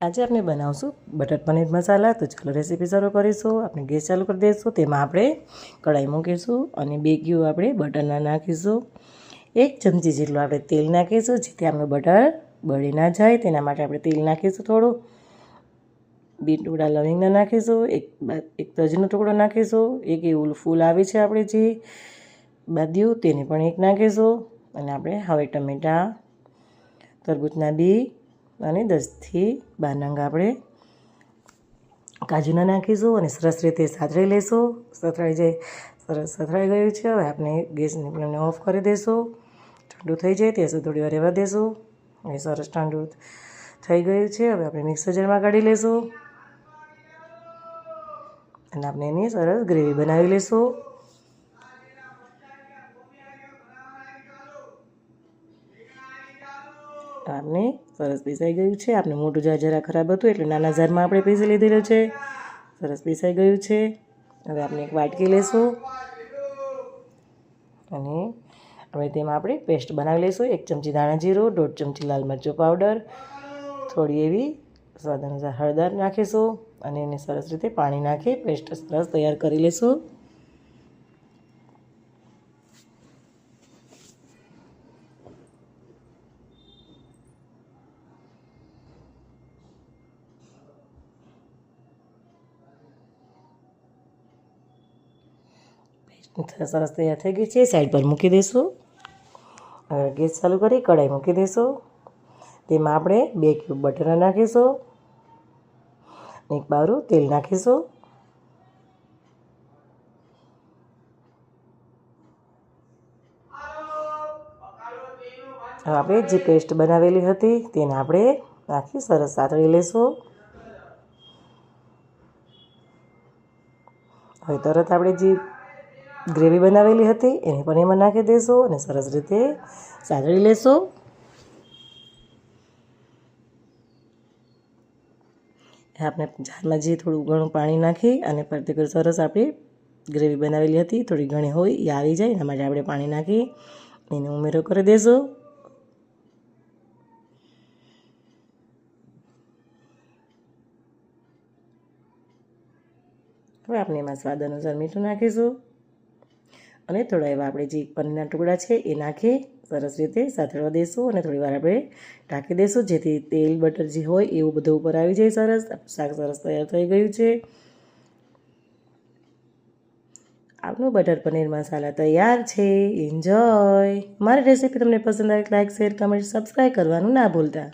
આજે આપણે બનાવશું બટર પનીર મસાલા. તો ચાલો રેસીપી શરૂ કરીશું. આપણે ગેસ ચાલુ કરી દઈશું. તેમાં આપણે કઢાઈ મૂકીશું અને બે ઘીઓ આપણે બટરના નાખીશું. એક ચમચી જેટલું આપણે તેલ નાખીશું, જેથી આપણું બટર બળી ના જાય. તેના માટે આપણે તેલ નાખીશું થોડું. બે ટુકડા લવિંગના નાખીશું. એક એક તજનો ટુકડો નાખીશું. એક એવું ફૂલ આવે છે આપણે જે બાદ્યું, તેને પણ એક નાખીશું. અને આપણે હવે ટમેટાં, તરબૂચના બી અને દસથી બાર નંગ આપણે કાજુના નાખીશું અને સરસ રીતે સાતરી લઈશું સતરાઈ જાય, સરસ સતરાઈ ગયું છે. હવે આપણે ગેસની ફ્લેમને ઓફ કરી દઈશું ઠંડુ થઈ જાય ત્યાં સુધી થોડી વાર રહેવા દઈશું એ સરસ ઠંડુ થઈ ગયું છે. હવે આપણે મિક્સર જારમાં કાઢી લઈશું અને આપણે એની સરસ ગ્રેવી બનાવી લઈશું આપણે સરસ પીસાઈ ગયું છે. આપણે મોટું જાર જરા ખરાબ હતું એટલે નાના જારમાં આપણે પીસી લીધેલું છે. સરસ પીસાઈ ગયું છે. હવે આપણે એક વાટકી લેશું. અને હવે તેમાં આપણે પેસ્ટ બનાવી લઈશું એક ચમચી ધાણા જીરું, દોઢ ચમચી લાલ મરચું પાવડર, થોડી એવી સ્વાદ અનુસાર હળદર નાખીશું અને એને સરસ રીતે પાણી નાખી પેસ્ટ સરસ તૈયાર કરી લઈશું સરસ તૈયાર થઈ ગઈ છે. સાઈડ પર મૂકી દઈશું. હવે ગેસ ચાલુ કરી, કઢાઈ મૂકી દઈશું. તેમાં આપણે બે ક્યુબ બટર નાખીશું. એક બારું તેલ નાખીશું. હવે આપણે જે પેસ્ટ બનાવેલી હતી, તેને આપણે નાખી સરસ સાતળી લઈશું. હવે તરત આપણે જે ગ્રેવી બનાવેલી હતી, એને પણ એમાં નાખી દેશો અને સરસ રીતે સાતળી લેશો. આપણે જારમાં જે થોડું ઘણું પાણી નાખી અને પરથી સરસ આપણી ગ્રેવી બનાવેલી હતી, થોડી ઘણી હોય, એ આવી જાય, એના માટે આપણે પાણી નાખી એને ઉમેરો કરી દેશો. હવે આપણે એમાં સ્વાદ અનુસાર મીઠું નાખીશું. અને થોડા એવા આપણે જે પનીરના ટુકડા છે એ નાખી સરસ રીતે સાથળવા દઈશું અને થોડી વાર આપણે ઢાંકી દઈશું જેથી તેલ, બટર જે હોય એવું બધું ઉપર આવી જાય સરસ. શાક સરસ તૈયાર થઈ ગયું છે. આપણું બટર પનીર મસાલા તૈયાર છે. એન્જોય મારી રેસીપી તમને પસંદ આવે લાઇક શેર કમેન્ટ સબસ્ક્રાઈબ કરવાનું ના ભૂલતા.